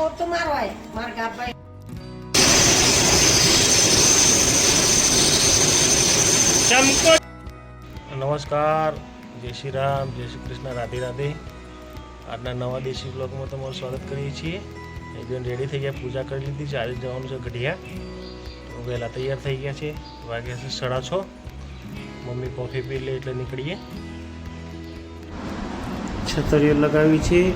મારો હોય મારા ચમકો નમસ્કાર. જય શ્રી રામ. જય શ્રી કૃષ્ણ. રાધે રાધે. આજના નવા દેશી બ્લોગમાં તમારું સ્વાગત કરીએ છીએ. એકદમ રેડી થઈ ગયા, પૂજા કરી લીધી છે. આજે જવાનું છે ગઢિયા. તો વહેલા તૈયાર થઈ ગયા છે. વાગ્યા છે સાડા છ. મમ્મી કોફી પી લે એટલે નીકળીએ. છતરીઓ લગાવી છે.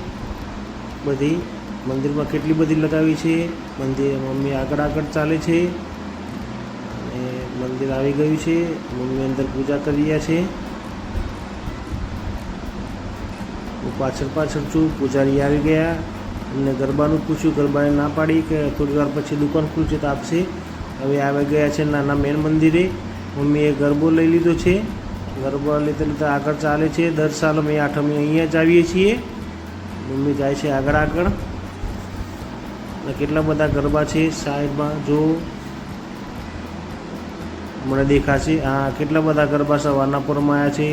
બધી મંદિરમાં કેટલી બધી લગાવી છે, મંદિર મમ્મી આગળ આગળ ચાલે છે, અને મંદિર આવી ગયું છે, મમ્મી અંદર પૂજા કરી રહ્યા છે. હું પાછળ પાછળ છું, પૂજારી આવી ગયા, એમને ગરબાનું પૂછ્યું, ગરબાને ના પાડી કે થોડી વાર પછી દુકાન ખુલશે તો આપશે. હવે આવી ગયા છે નાના મેન મંદિરે. મમ્મીએ ગરબો લઈ લીધો છે, ગરબા લેતા લેતા આગળ ચાલે છે. દર સાલ અમે આઠમી અહીંયા જ આવીએ છીએ. મમ્મી જાય છે આગળ આગળ. અને કેટલા બધા ગરબા છે સાઈડમાં જો મને દેખાશે, આ કેટલા બધા ગરબા સવારના પૂરમાં આવ્યા છે,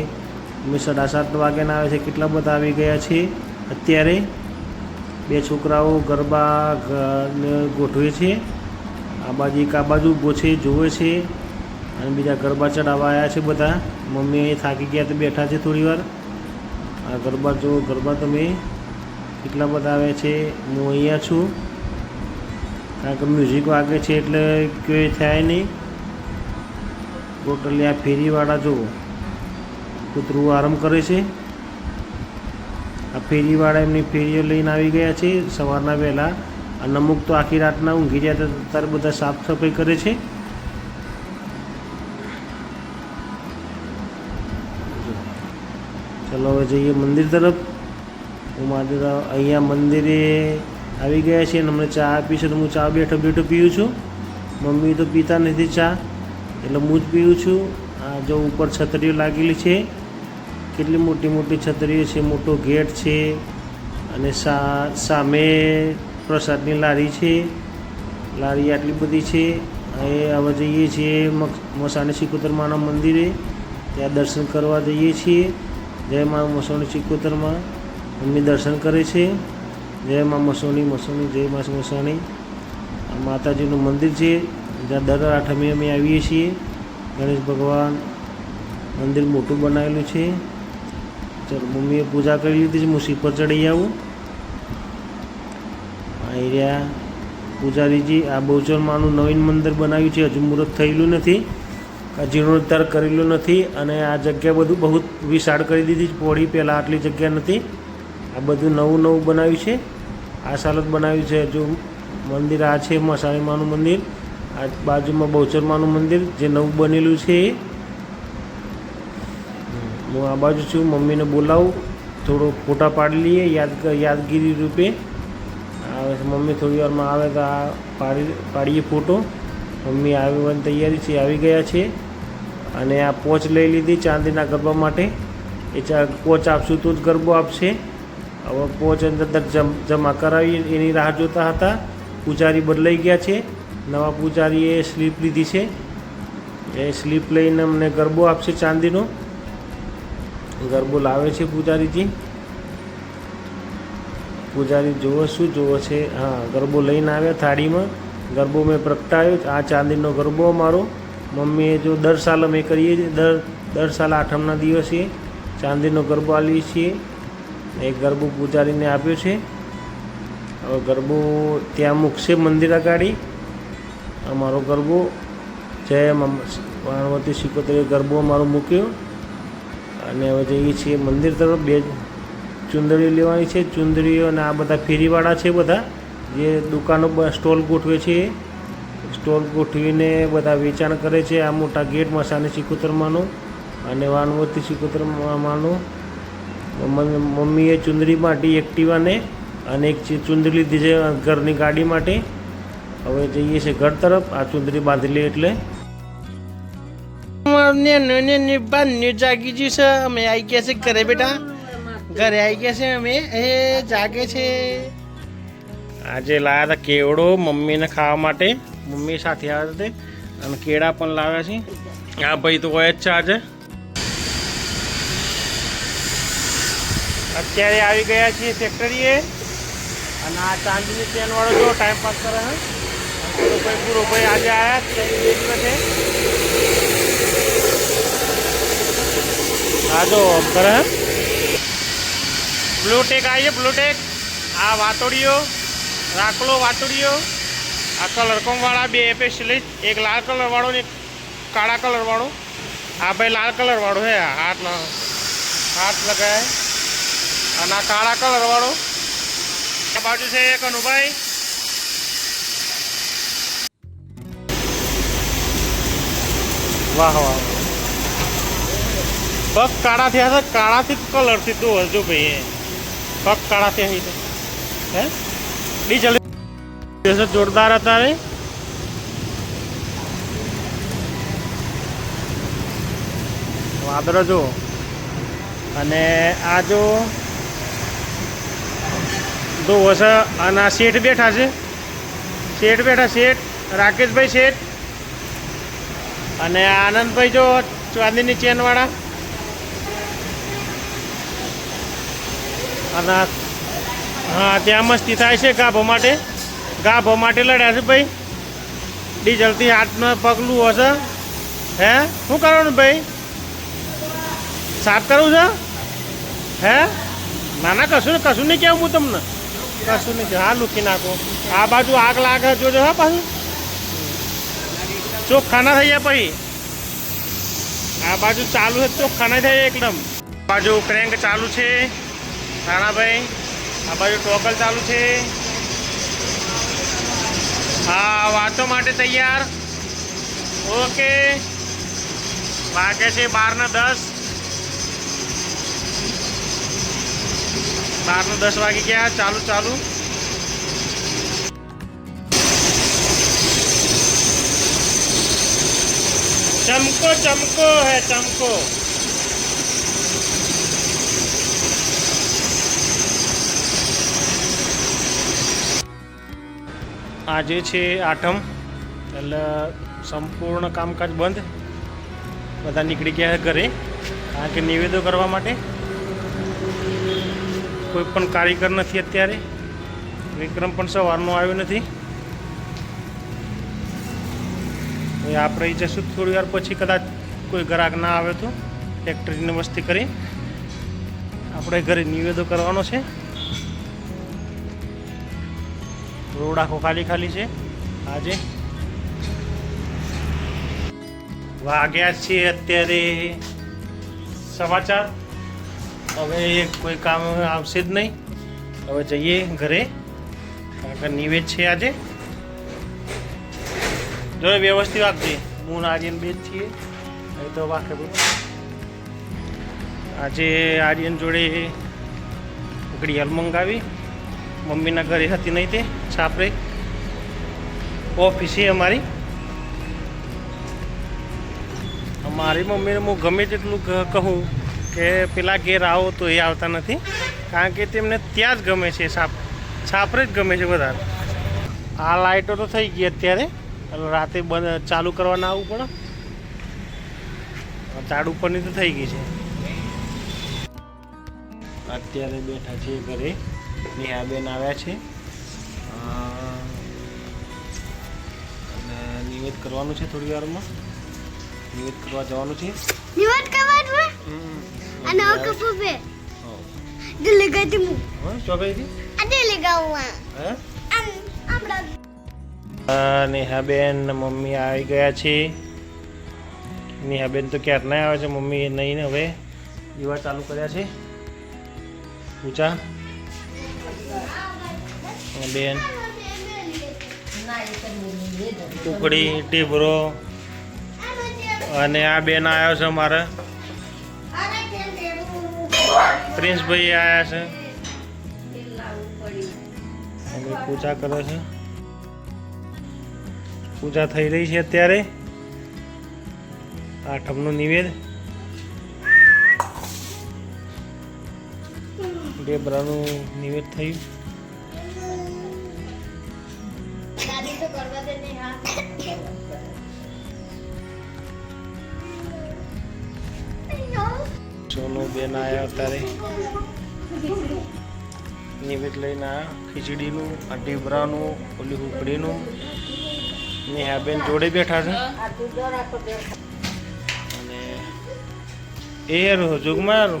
અમે સાડા સાત વાગ્યાના આવે છે, કેટલા બધા આવી ગયા છે? અત્યારે બે છોકરાઓ ગરબા ગોઠવે છે, આ બાજુ એક આ બાજુ ઊભો છે, જુએ છે, અને બીજા ગરબા ચડાવવા આવ્યા છે બધા. મમ્મી થાકી ગયા તો બેઠા છે થોડી વાર. આ ગરબા જો, ગરબા તમે કેટલા બધા આવે છે? હું અહીંયા છું. કારણ કે મ્યુઝિક વાગે છે એટલે કોઈ થાય નહીં. ટોટલી આ ફેરીવાળા જુઓ. કૂતરું આરામ કરે છે. આ ફેરીવાળા એમની ફેરીઓ લઈને આવી ગયા છે. સવારના વહેલા. અને અમુક તો આખી રાતના ઊંઘી જાય તો ત્યારે બધા સાફ સફાઈ કરે છે. ચલો, હવે જઈએ મંદિર તરફ. હું મારે અહીંયા મંદિરે આવી ગયા છે અને હમણાં ચા આપી છે. તો હું ચા બેઠો બેઠો પીઉં છું. મમ્મી તો પીતા નથી ચા, એટલે હું જ પીઉં છું. આ જો ઉપર છતરીઓ લાગેલી છે. કેટલી મોટી મોટી છતરીઓ છે, મોટો ગેટ છે અને સા, સામે પ્રસાદની લારી છે. લારી આટલી બધી છે. એ હવે જઈએ છીએ મસાણી શિકોતરમાના મંદિરે. ત્યાં દર્શન કરવા જઈએ છીએ. જય મા મસાણી શિકોતરમાં મમ્મી દર્શન કરે છે. જય મા મસોની મસોની, જય મા મસાણી. આ માતાજીનું મંદિર છે. જ્યાં દર આઠમે અમે આવીએ છીએ. ગણેશ ભગવાન મંદિર મોટું બનાવેલું છે. ચાલો, મમ્મીએ પૂજા કરી લીધી છે. હું પર ચડી આવું. અહીંયા પૂજારીજી. આ બહુચરમાનું નવીન મંદિર બનાવ્યું છે. હજુ મુહૂર્ત થયેલું નથી. જીર્ણોદ્ધાર કરેલું નથી અને આ જગ્યા બધું બહુ વિશાળ કરી દીધી છે. પોળી પહેલાં આટલી જગ્યા નથી. આ બધું નવું નવું બનાવ્યું છે. આ સાલત બનાવ્યું છે જો મંદિર, આ છે મસાણીમાનું મંદિર, આ બાજુમાં બહુચરમાનું મંદિર, જે નવું બનેલું છે. હું આ બાજુ છું, મમ્મીને બોલાવું, થોડો ફોટા પાડી લઈએ યાદ યાદગીરી રૂપે. આવે મમ્મી થોડી વારમાં આવે તો આ પાડી, પાડીએ ફોટો. મમ્મી આવવાની તૈયારી છે, આવી ગયા છે. અને આ પોચ લઈ લીધી ચાંદીના ગરબા માટે. એ ચા, પોચ આપશું તો જ ગરબો આપશે. હવે પોચ અંદર જમા કરાવી, એની રાહ જોતા હતા. પૂજારી બદલાઈ ગયા છે. નવા પૂજારીએ સ્લીપ લીધી છે. એ સ્લીપ લઈને અમને ગરબો આપશે ચાંદીનો. ગરબો લાવે છે પૂજારીજી. પૂજારી જુઓ શું જુઓ છે? હા, ગરબો લઈને આવ્યા થાળીમાં. ગરબો મેં પ્રગટાવ્યો આ ચાંદીનો ગરબો અમારો. મમ્મીએ જો દર સાલ અમે કરીએ છીએ, દર દર સાલ આઠમના દિવસે ચાંદીનો ગરબો આલીએ છીએ. એ ગરબું પૂજારીને આપ્યું છે. હવે ગરબું ત્યાં મૂકશે મંદિર અગાડી અમારો ગરબો. જય વાણવતી સિકોતેરે ગરબો અમારો મૂક્યો. અને હવે જઈએ છીએ મંદિર તરફ. બે ચુંદડીઓ લેવાની છે. ચુંદડીઓ અને આ બધા ફેરીવાળા છે બધા. જે દુકાનો સ્ટોલ ગોઠવે છે. સ્ટોલ ગોઠવીને બધા વેચાણ કરે છે આ મોટા ગેટ મસાની સિકોતરમાંનો અને વાનવતી સિકોતરમાંનો. મમ્મીએ ચુંદડી માટે એક્ટિવાને અને એક ચુંદરી ચુંદડી લીધી છે ઘરની ગાડી માટે. હવે જઈએ છીએ ઘર તરફ. આ ચુંદડી બાંધી લે એટલે. જાગી ગયું છે. અમે આવી ગયા છે ઘરે બેટા. ઘરે આવી ગયા છે અમે. એ જાગે છે. આજે લાવ્યા હતા કેવડો મમ્મીને ખાવા માટે. મમ્મી સાથે આવ્યા હતા અને કેળા પણ લાવ્યા છે. આ ભાઈ તો હોય જ છે આજે. અત્યારે આવી ગયા છીએ ફેક્ટરીએ. અને આ ચાંદીની ચેનવાળો જો ટાઈમ પાસ કરે, હે? તો ભાઈ પૂરો ભાઈ આજે આવ્યા છે હા જો આમ કરે બ્લુટેક આવીએ બ્લુટેક આ વાતોડીઓ રાખલો વાતોડીઓ આ કલર કોમવાળા બે સ્પેશિયલિસ્ટ એક લાલ કલરવાળો ને એક કાળા કલરવાળો આ ભાઈ લાલ કલરવાળો હે હાથ હાથ લગાય. અને આ કાળા કલર વાળો. આ બાજુ છે કનુભાઈ વાહ વાહ. પગ કાળા થયા છે કાળાથી કલરથી તું હજુ ભાઈ. પગ કાળા થયા હે? ડીઝલ જલ્દી જોરદાર હતા રે. વાદળો જો અને આ જો દો હશે અને શેઠ બેઠા છે. શેઠ બેઠા, શેઠ, રાકેશભાઈ શેઠ અને આનંદભાઈ જો ચાંદીની ચેનવાળા. અને હા, ત્યાં મસ્તી થાય છે ગાભો માટે. ગાભો માટે લડ્યા છે ભાઈ. ડીઝલથી હાથમાં પગલું હશે હે? શું કરવાનું ભાઈ? સાફ કરવું છે? હે? ના ના, કશું કશું નહીં કહેવું હું તમને. કશું નહીં હા લૂકી નાખો. આ બાજુ આગ લાગે જોજો, હા, પાછું. ચોખ્ખા થઈ જાય પછી. આ બાજુ ચાલુ છે ચોખ્ખા નહીં થાય એકદમ બાજુ ક્રેન્ક ચાલુ છે. રાણાભાઈ, આ બાજુ ટોકલ ચાલુ છે. હા, વાતો માટે તૈયાર. ઓકે. વાગે છે બાર ને દસ. બારનું દસ વાગી ગયા, ચાલુ ચાલુ. ચમકો ચમકો હે, ચમકો. આજે છે આઠમ, એટલે સંપૂર્ણ કામકાજ બંધ. બધા નીકળી ગયા ઘરે, કારણ કે નિવેદો કરવા માટે. કોઈ પણ કારીગર નથી અત્યારે. વિક્રમ પણ સવારનો આવ્યો નથી. આપણે જશું થોડી વાર પછી કદાચ કોઈ ગ્રાહક ના આવે તો ફેક્ટરીની મસ્તી કરી. આપણે ઘરે નિવેદો કરવાનો છે. રોડ આખો ખાલી ખાલી છે. આજે વાગ્યા છીએ અત્યારે સમાચાર હવે કોઈ કામ આવશે જ નહીં. હવે જઈએ ઘરે. કારણ નિવેદ છે આજે. જો વ્યવસ્થિત વાગજે હું આર્યન બે જ છીએ. એ તો વાકે આજે આર્યન જોડે ઘડિયાળ મંગાવી. મમ્મીના ઘરે હતી નહીં તે, છાપરે. ઓફિસ અમારી. મારી મમ્મીને હું ગમે તેટલું કહું. કે પેલા ઘેર આવો તો એ આવતા નથી. કારણ કે તેમને ત્યાં જ ગમે છે, સાપ છાપરે જ ગમે છે વધારે. આ લાઇટો તો થઈ ગઈ અત્યારે. રાતે બંધ, ચાલુ કરવાના આવવું પડે. ઝાડ ઉપરની તો થઈ ગઈ છે. અત્યારે બેઠા છીએ ઘરે. નેહાબેન આવ્યા છે. નિવેદ કરવાનું છે થોડી વારમાં. નિવેદ કરવા જવાનું છે. નિવેદ કરવાનું પે દિલ્હી ગઈ તી હું હો, ચોકડીથી? આ દિલ્હી ગાઉં હે? આમ આમડા અ, નેહાબેન મમ્મી આવી ગયા છે નેહાબેન તો ક્યારના આવે છે મમ્મી નહીં ને હવે દીવા ચાલુ કર્યા છે પૂજા બેન ટુકડી ટીબરો અને આ બેન આવ્યો છે મારે પ્રિન્સભાઈ આવ્યા છે. પૂજા કરે છે. પૂજા થઈ રહી છે અત્યારે. આઠમનું નિવેદ. બે બ્રાનું નિવેદ થયું. બેન આવ્યા અત્યારે. નિવેદ લઈને આવ્યા ખીચડીનું આ ઢીબરાનું ઓલી ને નેહાબેન જોડે બેઠા છે. અને એ યાર જોગમાં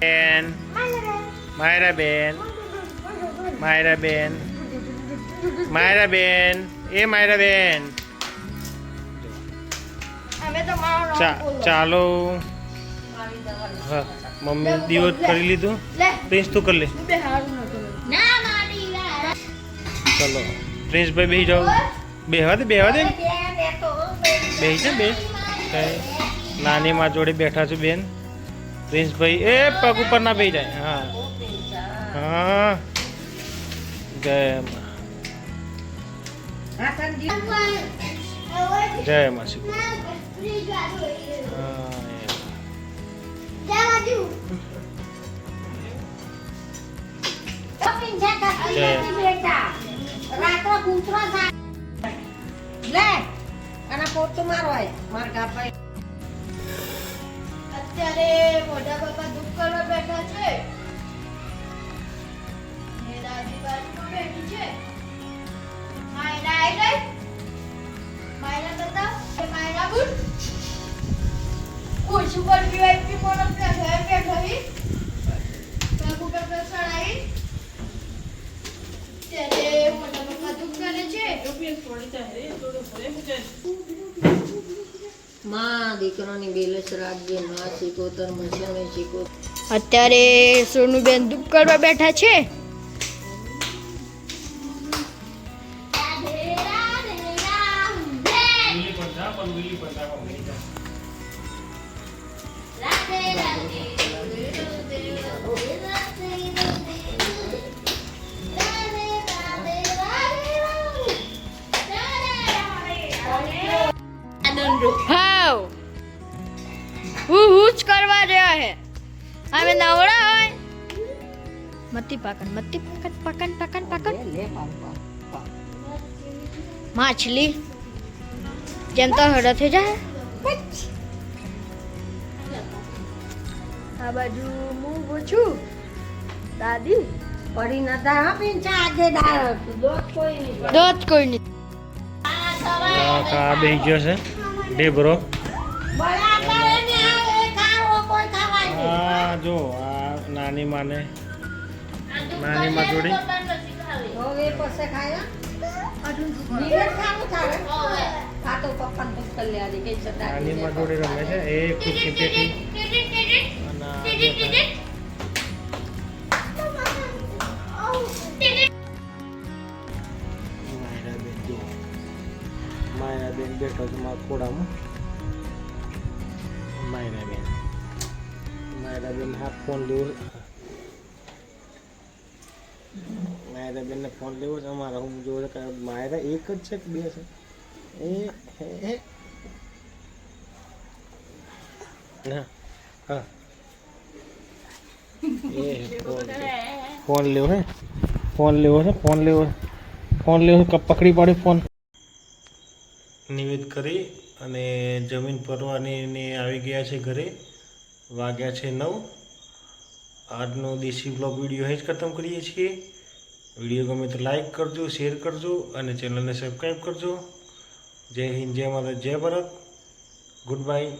બેન માયરા બેન માયરા બેન માયરા બેન એ માયરા બેન ચાલો. હા મમ્મી દિવસ કરી લીધું. પ્રિન્સ તું કરી લે. ચલો. પ્રિન્સ ભાઈ બેસી જાઓ બેહવા દે બેહવા દે. બે બે તો બેસી છે બે કઈ? નાની માં જોડે બેઠા છું બેન. પ્રિન્સભાઈ એ પગ ઉપર ના બેસી જાય. હા. હા જય માં જય માં શીખ હા જય રાત્રે કૂતરો થાય લે અત્યારે મોટા બાપા દુઃખ કરવા બેઠી છે. માં દીકરાની બેલસ રાખજે માં સિકોતર મસમે શીખો. અત્યારે સોનુબેન દુઃખ કરવા બેઠા છે. હું હું જ કરવા રહ્યા હે હવે નવરા હોય મતી પાકન મતી પાકન પાકન પાકન પાકન લે પાપા માછલી જેમ તો હડા થઈ જાય આ બાજુ હું ઊભો છું દાદી પડી નતા હા પિંચા આજે દાળ દોત કોઈ નહીં પડે. દોત કોઈ નહીં આ કા બેસી ગયો છે ઢેબરો આ જો આ નાની માને નાની માં જોડી. હવે પછી ખાયા નાની માં જોડી રમે છે એ ખુશી પેટી. અને આ બેઠા. છે મારા ખોડામાં માયરા બેન માયરા બેન હાથ ફોન લેવો છે. માયરા બેનને ફોન લેવો છે અમારા હું છે કે માયરા એક જ છે કે બે છે? એ, હે હે. ફોન લેવો હે. ફોન લેવો છે ફોન લેવો ફોન લેવો છે પકડી પાડી ફોન. નિવેદ કરી અને જમીન પરવાની આવી ગયા છે ઘરે. વાગ્યા છે નવ. આજનો દેશી બ્લોગ વીડિયો અહીં જ ખતમ કરીએ છીએ. વીડિયો ગમે તો લાઇક કરજો શેર કરજો અને ચેનલને સબસ્ક્રાઈબ કરજો. જય હિન્દ, જય માતા, જય ભારત. Good bye